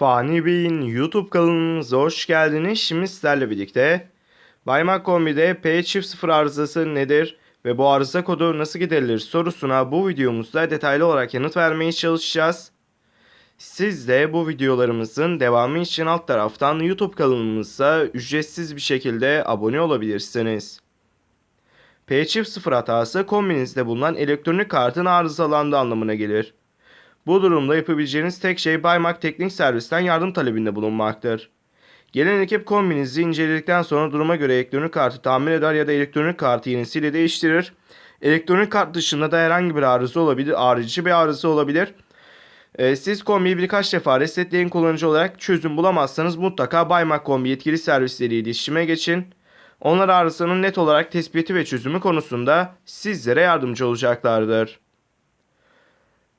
Fani Bey'in YouTube kanalımıza hoş geldiniz. Şimdi sizlerle birlikte Baymak Kombi'de P0 arızası nedir ve bu arıza kodu nasıl giderilir sorusuna bu videomuzda detaylı olarak yanıt vermeye çalışacağız. Siz de bu videolarımızın devamı için alt taraftan YouTube kanalımıza ücretsiz bir şekilde abone olabilirsiniz. P0 hatası kombinizde bulunan elektronik kartın arızalandığı anlamına gelir. Bu durumda yapabileceğiniz tek şey Baymak Teknik Servis'ten yardım talebinde bulunmaktır. Gelen ekip kombinizi inceledikten sonra duruma göre elektronik kartı tamir eder ya da elektronik kartı yenisiyle değiştirir. Elektronik kart dışında da herhangi bir arıza olabilir, harici bir arıza olabilir. Ee, siz kombiyi birkaç defa resetleyin kullanıcı olarak çözüm bulamazsanız mutlaka Baymak Kombi yetkili servisleriyle iletişime geçin. Onlar arızanın net olarak tespiti ve çözümü konusunda sizlere yardımcı olacaklardır.